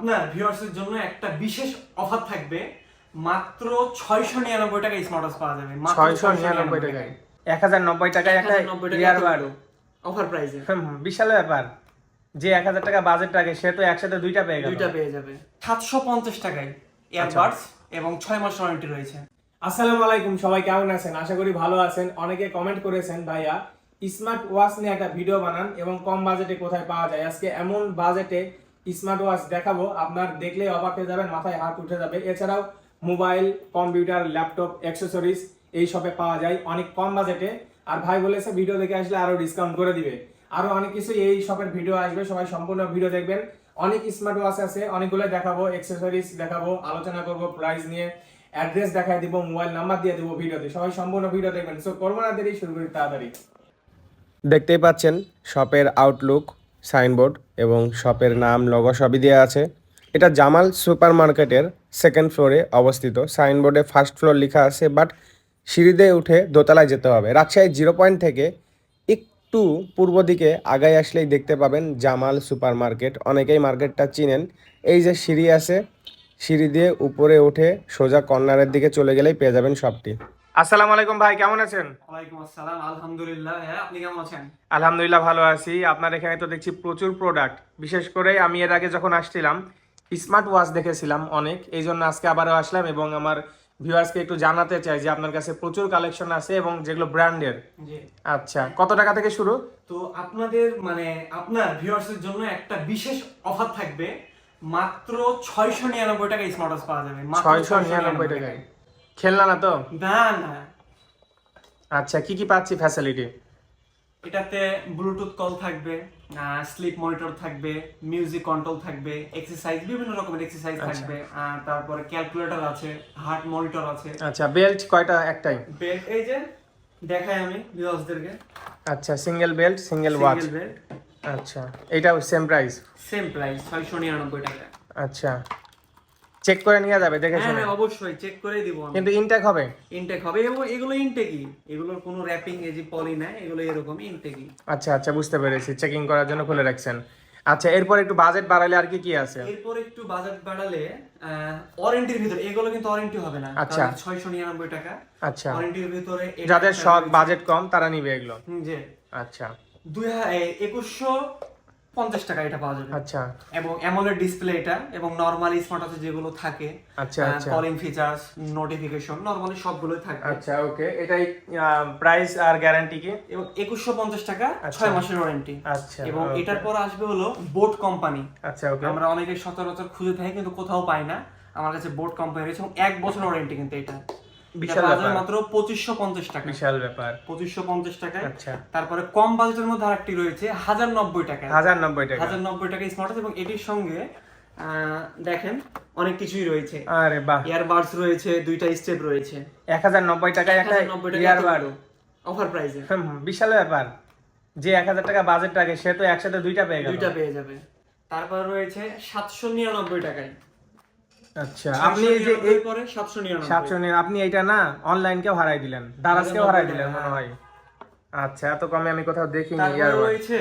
আপনার ভিউয়ার্সের জন্য একটা বিশেষ অফার থাকবে। মাত্র ছয়শো নিরানব্বই টাকা স্মার্ট ওয়াচ পাওয়া যাবে। ছয়শো নিরানব্বই টাকায়। এক হাজার নব্বই টাকায় একটা ইয়ারবাড অফার প্রাইসে বিশাল ব্যাপার। যে এক হাজার টাকা বাজেট রাখে সে তো একসাথে দুইটা পেয়ে গেল। দুইটা পেয়ে যাবে। সাতশো পঞ্চাশ টাকায় ইয়ারবাডস এবং ছয় মাস ওয়ারেন্টি রয়েছে। আসসালামু আলাইকুম সবাই কেমন আছেন? আশা করি ভালো আছেন। অনেকে কমেন্ট করেছেন ভাইয়া স্মার্ট ওয়াচ নিয়ে একটা ভিডিও বানান এবং কম বাজেটে কোথায় পাওয়া যায়? আজকে এমন বাজেটে স্মার্ট ওয়াচ দেখাবো, আপনার দেখলে অবাক হয়ে যাবেন, মাথায় হাত উঠে যাবে। এছাড়াও মোবাইল, কম্পিউটার, ল্যাপটপ অ্যাক্সেসরিজ এই শপে পাওয়া যায়। অনেক কম বাজেটে। আর ভাই বলেছে ভিডিও দেখে আসলে আরও ডিসকাউন্ট করে দিবে। আরও অনেক কিছু এই শপের ভিডিও আসবে, সবাই সম্পূর্ণ ভিডিও দেখবেন। অনেক স্মার্ট ওয়াচ আছে, অনেকগুলো দেখাবো অ্যাক্সেসরিজ দেখাবো, আলোচনা করব প্রাইস নিয়ে অ্যাড্রেস দেখায় দিব মোবাইল নাম্বার দিয়ে দিব ভিডিওতে সবাই সম্পূর্ণ ভিডিও দেখবেন। সো করব না দেরি, শুরু করি তাড়াতাড়ি। দেখতেই পাচ্ছেন শপের আউটলুক সাইনবোর্ড এবং শপের নাম লগো সবই দেওয়া আছে। এটা জামাল সুপার মার্কেটের সেকেন্ড ফ্লোরে অবস্থিত। সাইনবোর্ডে ফার্স্ট ফ্লোর লেখা আছে বাট সিঁড়িতে উঠে দোতলায় যেতে হবে। রাজশাহী জিরো পয়েন্ট থেকে একটু পূর্ব দিকে আগায় আসলেই দেখতে পাবেন জামাল সুপার মার্কেট অনেকেই মার্কেটটা চিনেন। এই যে সিঁড়ি আছে, সিঁড়ি দিয়ে উপরে উঠে সোজা কর্নারের দিকে চলে গেলেই পেয়ে যাবেন শপটি। আসসালামু আলাইকুম ভাই কেমন আছেন? ওয়ালাইকুম আসসালাম আলহামদুলিল্লাহ হ্যাঁ আপনি কেমন আছেন? আলহামদুলিল্লাহ ভালো আছি। আপনার এখানে তো দেখছি প্রচুর প্রোডাক্ট বিশেষ করে আমি এর আগে যখন আসছিলাম স্মার্ট ওয়াচ দেখেছিলাম অনেক। এই জন্য আজকে আবারও আসলাম এবং আমার ভিউয়ার্সকে একটু জানাতে চাই যে আপনার কাছে প্রচুর কালেকশন আছে এবং যেগুলো ব্র্যান্ডের আচ্ছা কত টাকা থেকে শুরু? তো আপনাদের মানে আপনার ভিউয়ার্সের জন্য একটা বিশেষ অফার থাকবে। মাত্র ছয়শো নিরানব্বই টাকা স্মার্ট ওয়াচ পাওয়া যাবে। ছয়শো নিরানব্বই টাকায়। খেলনা না তো? না না। আচ্ছা কি কি পাচ্ছি ফ্যাসিলিটি এটাতে ব্লুটুথ কল থাকবে স্লিপ মনিটর থাকবে মিউজিক কন্ট্রোল থাকবে এক্সারসাইজ বিভিন্ন রকমের এক্সারসাইজ থাকবে আর তারপরে ক্যালকুলেটর আছে হার্ট মনিটর আছে। আচ্ছা বেল্ট কয়টা একটাই? বেল্ট এই যে দেখাই আমি ভিউয়ার্সদেরকে আচ্ছা single belt single watch single belt আচ্ছা এইটাও সেম প্রাইস সেম প্রাইস ছয়শো নিরানব্বই টাকা। আচ্ছা। চেক করে নিয়ে যাবে দেখে হ্যাঁ শুনে। হ্যাঁ, অবশ্যই চেক করে দিব আমি। কিন্তু ইনটেক হবে? ইনটেক হবে এবং এগুলো ইনটেকই এগুলোর কোনো র্যাপিং এই যে পলি নাই এগুলো এরকম ইনটেকই আচ্ছা আচ্ছা বুঝতে পেরেছি। চেকিং করার জন্য খুলে রাখছেন। আচ্ছা এরপর একটু বাজেট বাড়ালে আর কি কি আছে? এরপর একটু বাজেট বাড়ালে ওয়ারেন্টির ভিতরে এগুলো কিন্তু ওয়ারেন্টি হবে না। আচ্ছা। ছয়শো নিরানব্বই টাকা। আচ্ছা। ওয়ারেন্টির ভিতরে যাদের শখ বাজেট কম তারা নিবে এগুলো। যে আচ্ছা। দুই একুশশো পঞ্চাশ টাকা এটা পাওয়া যাবে। আচ্ছা। এবং অ্যামোলেড ডিসপ্লে এটা এবং নর্মাল স্মার্ট ওয়াচে যেগুলো থাকে আচ্ছা কলিং ফিচার্স নোটিফিকেশন নর্মালি সবগুলোই থাকবে। আচ্ছা ওকে এটাই প্রাইস আর গ্যারান্টি কি? এবং একুশশো পঞ্চাশ টাকা আচ্ছা। ছয় মাসের ওয়ারেন্টি আচ্ছা এবং এটার পর আসবে হলো বোট কোম্পানি আচ্ছা ওকে আমরা অনেকে সচরাচর খুঁজে থাকি কিন্তু কোথাও পাই না। আমার কাছে বোট কোম্পানি রয়েছে এবং এক বছর ওয়ারেন্টি কিন্তু এটা। বিশাল ব্যাপার। মাত্র পঁচিশশো পঞ্চাশ টাকা। বিশাল ব্যাপার। পঁচিশশো পঞ্চাশ টাকায় আচ্ছা। তারপরে কম বাজেটের মধ্যে আরেকটি রয়েছে হাজার নব্বই টাকা। হাজার নব্বই টাকা। হাজার নব্বই টাকা স্মার্ট এবং এটির সঙ্গে দেখেন অনেক কিছুই রয়েছে। আরে বাহ। ইয়ারবাডস রয়েছে দুইটা স্টেপ রয়েছে। এক হাজার নব্বই টাকায় একটা ইয়ারবাড অফার প্রাইসে বিশাল ব্যাপার। যে এক হাজার টাকা বাজেট রাখে সে তো একসাথে দুইটা পেয়ে গেল। দুইটা পেয়ে যাবে। তারপর রয়েছে সাতশো নিরানব্বই টাকায়। আচ্ছা আপনি যে পরে সাতশো নিরানব্বই। সাতশো নিয়ে আপনি এইটা না অনলাইন হারাই দিলেন। দারাজকেও হারাই দিলেন মনে হয়। আচ্ছা এত কমে আমি কোথাও দেখিনি তারপরে রয়েছে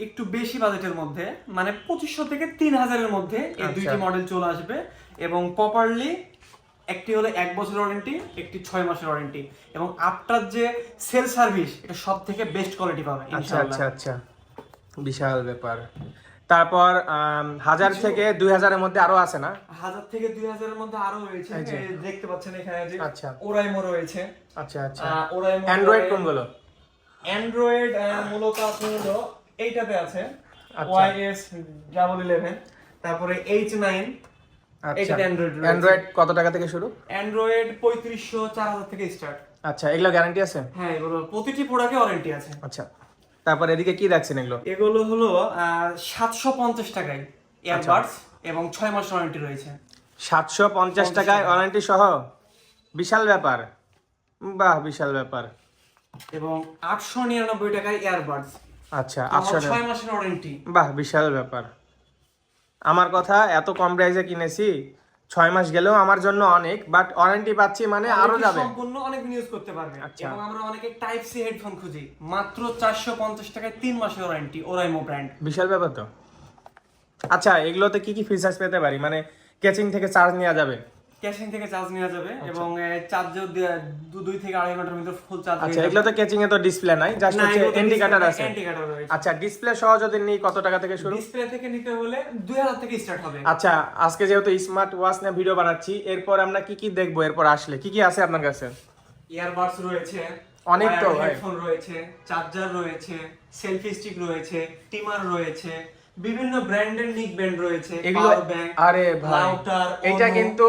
একটু বেশি বাজেটের মধ্যে মানে থেকে মধ্যে এই আচ্ছা। দুইটি মডেল চলে আসবে এবং প্রপারলি একটি হলো এক বছর ওয়ারেন্টি একটি ছয় মাসের ওয়ারেন্টি এবং আপনার যে সেল সার্ভিস এটা সব থেকে বেস্ট কোয়ালিটি পাবে আচ্ছা আচ্ছা আচ্ছা। বিশাল ব্যাপার। তারপর হাজার থেকে দুই হাজারের মধ্যে আরও আছে না? হাজার থেকে দুই হাজারের মধ্যে আরও রয়েছে। আচ্ছা। দেখতে পাচ্ছেন এখানে যে আচ্ছা। ওরাইমো রয়েছে। আচ্ছা আচ্ছা। ওরাইমো অ্যান্ড্রয়েড কোনগুলো? অ্যান্ড্রয়েড মূলত আপনি হলো এইটাতে আছে। আচ্ছা। ওয়াইএস ডাবল ইলেভেন তারপরে এইচ নাইন আচ্ছা। এটাতে অ্যান্ড্রয়েড কত টাকা থেকে শুরু? অ্যান্ড্রয়েড পঁয়ত্রিশশো চার হাজার থেকে স্টার্ট আচ্ছা এগুলো গ্যারান্টি আছে? হ্যাঁ এগুলো প্রতিটি প্রোডাক্টে ওয়ারেন্টি আছে। আচ্ছা। তারপর এদিকে কি রাখছেন এগুলো? এগুলো হলো সাতশো পঞ্চাশ টাকায় ইয়ারবাডস আচ্ছা। এবং ছয় মাস ওয়ারেন্টি রয়েছে। সাতশো পঞ্চাশ টাকায় ওয়ারেন্টি সহ? বিশাল ব্যাপার। বাহ বিশাল ব্যাপার। এবং আটশো নিরানব্বই টাকায় ইয়ারবাডস আচ্ছা আটশো ছয় মাসের ওয়ারেন্টি বাহ বিশাল ব্যাপার। আমার কথা এত কম প্রাইসে কিনেছি ছয় মাস গেলেও আমার জন্য অনেক বাট ওয়ারেন্টি পাচ্ছি মানে আরও যাবে। সম্পূর্ণ অনেক ইউজ করতে পারবে। আচ্ছা। এবং আমরা অনেকে টাইপ সি হেডফোন খুঁজি। মাত্র চারশো পঞ্চাশ টাকায় 3 মাসের ওয়ারেন্টি ওরাইমো ব্র্যান্ড বিশাল ব্যাপার তো। আচ্ছা এগুলোতে কি কি ফিচার্স পেতে পারি? মানে কেচিং থেকে চার্জ নেওয়া যাবে? ক্যাশিং থেকে চার্জ নেওয়া যাবে এবং চার্জও দুই থেকে আড়াই ঘণ্টার ভিতরে ফুল চার্জ আচ্ছা এগুলোতে কেচিং এ তো ডিসপ্লে নাই জাস্ট হচ্ছে ইন্ডিকেটর আছে। ইন্ডিকেটর রয়েছে। আচ্ছা ডিসপ্লে সহ যদি নিই কত টাকা থেকে শুরু? ডিসপ্লে থেকে নিতে হলে 2000 থেকে স্টার্ট হবে। আচ্ছা আজকে যেহেতু স্মার্ট ওয়াচ নিয়ে ভিডিও বানাচ্ছি এরপর আমরা কি কি দেখব? এরপর আসলে কি কি আছে আপনার কাছে? ইয়ারবাডস রয়েছে অনেক তো হেডফোন রয়েছে চার্জার রয়েছে সেলফি স্টিক রয়েছে টিমার রয়েছে বিভিন্ন ব্র্যান্ডের নিক ব্যান্ড রয়েছে এগুলো আরে ভাই এটা কিন্তু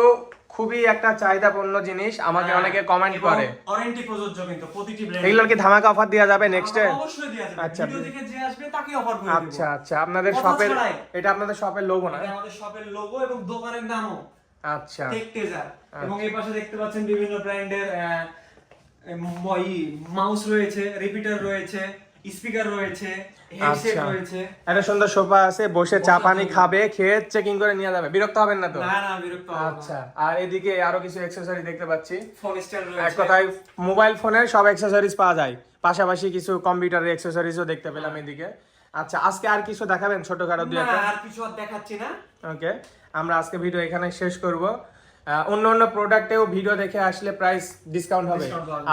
খুবই একটা চাহিদাপূর্ণ জিনিস আমাকে হ্যাঁ, অনেকে কমেন্ট করে। ওয়ারেন্টি প্রযোজ্য কিন্তু প্রতিটি ব্র্যান্ড এগুলোর কি ধামাকা অফার দেওয়া যাবে নেক্সট অবশ্যই দেওয়া যাবে। আচ্ছা। ভিডিও দেখে যে আসবে তাকে অফার করে দেব। আচ্ছা আচ্ছা আপনাদের শপের এটা আপনাদের শপের লোগো না? আমাদের শপের লোগো এবং দোকানের নামও। আচ্ছা। টেক টেজার এবং এই পাশে দেখতে পাচ্ছেন বিভিন্ন ব্র্যান্ডের মাউস রয়েছে রিপিটার রয়েছে স্পিকার রয়েছে। হেডসেট আচ্ছা। রয়েছে। একটা সুন্দর সোফা আছে বসে চা পানি খাবে খেয়ে চেকিং করে নিয়ে যাবে। বিরক্ত হবেন না তো? না না বিরক্ত আচ্ছা আর এদিকে আরও কিছু অ্যাকসেসরি দেখতে পাচ্ছি। ফোন স্ট্যান্ড এক কথায় মোবাইল ফোনের সব অ্যাকসেসরিজ পাওয়া যায়। পাশাপাশি কিছু কম্পিউটারের অ্যাকসেসরিজও দেখতে পেলাম এদিকে। আচ্ছা আজকে আর কিছু দেখাবেন ছোটখাটো দুই একটা? আর কিছু আর দেখাচ্ছি না। ওকে আমরা আজকে ভিডিও এখানে শেষ করব। অন্য অন্য প্রোডাক্টেও ভিডিও দেখে আসলে প্রাইস ডিসকাউন্ট হবে।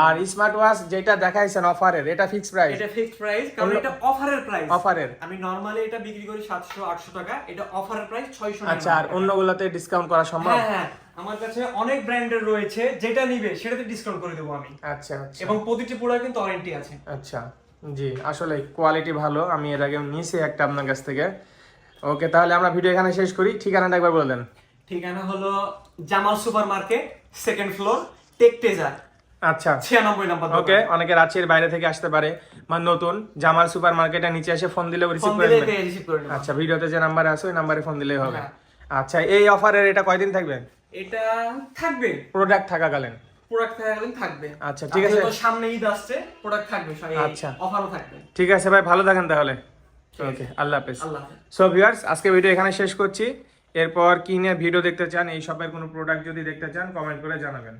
আর স্মার্ট ওয়াচ যেটা দেখাইছেন অফারের এটা ফিক্স প্রাইস এটা ফিক্সড প্রাইস কারণ এটা অফারের প্রাইস অফারের আমি নরমালি এটা বিক্রি করি 700 800 টাকা এটা অফারের প্রাইস 600 টাকা। আচ্ছা আর অন্যগুলোতে ডিসকাউন্ট করা সম্ভব? হ্যাঁ হ্যাঁ আমার কাছে অনেক ব্র্যান্ডের রয়েছে যেটা নিবে সেটাতে ডিসকাউন্ট করে দেবো আমি। আচ্ছা আচ্ছা। এবং প্রতিটি প্রোডাক্ট কিন্তু ওয়ারেন্টি আছে। আচ্ছা জি আসলে কোয়ালিটি ভালো। আমি এর আগে নিয়েছি একটা আপনার কাছ থেকে। ওকে তাহলে আমরা ভিডিও এখানে শেষ করি। ঠিকানাটা একবার বলে দেন। ঠিকানা হলো Jamal super market second floor tech taser আচ্ছা। ছিয়ানব্বই নম্বর ওকে অনেকে রাঁচির বাইরে থেকে আসতে পারে বা নতুন জামাল সুপার মার্কেটের নিচে এসে ফোন দিলেও রিসিভ করে দিলে রিসিভ করে আচ্ছা ভিডিওতে যে নাম্বার আছে ওই নাম্বারে ফোন দিলেই হবে। হ্যাঁ। আচ্ছা এই অফারের এটা কয়দিন থাকবে? এটা থাকবে। প্রোডাক্ট থাকাকালীন। প্রোডাক্ট থাকবে। আচ্ছা, ঠিক আছে। তো সামনে ঈদ আসছে প্রোডাক্ট থাকবে আচ্ছা। অফারও থাকবে। ঠিক আছে ভাই ভালো থাকেন তাহলে। ওকে আল্লাহ হাফেজ। আল্লাহ হাফেজ। সো ভিউয়ার্স আজকে ভিডিও এখানে শেষ করছি। এরপর কি নিয়ে ভিডিও দেখতে চান, এই শপের কোনো প্রোডাক্ট যদি দেখতে চান কমেন্ট করে জানাবেন।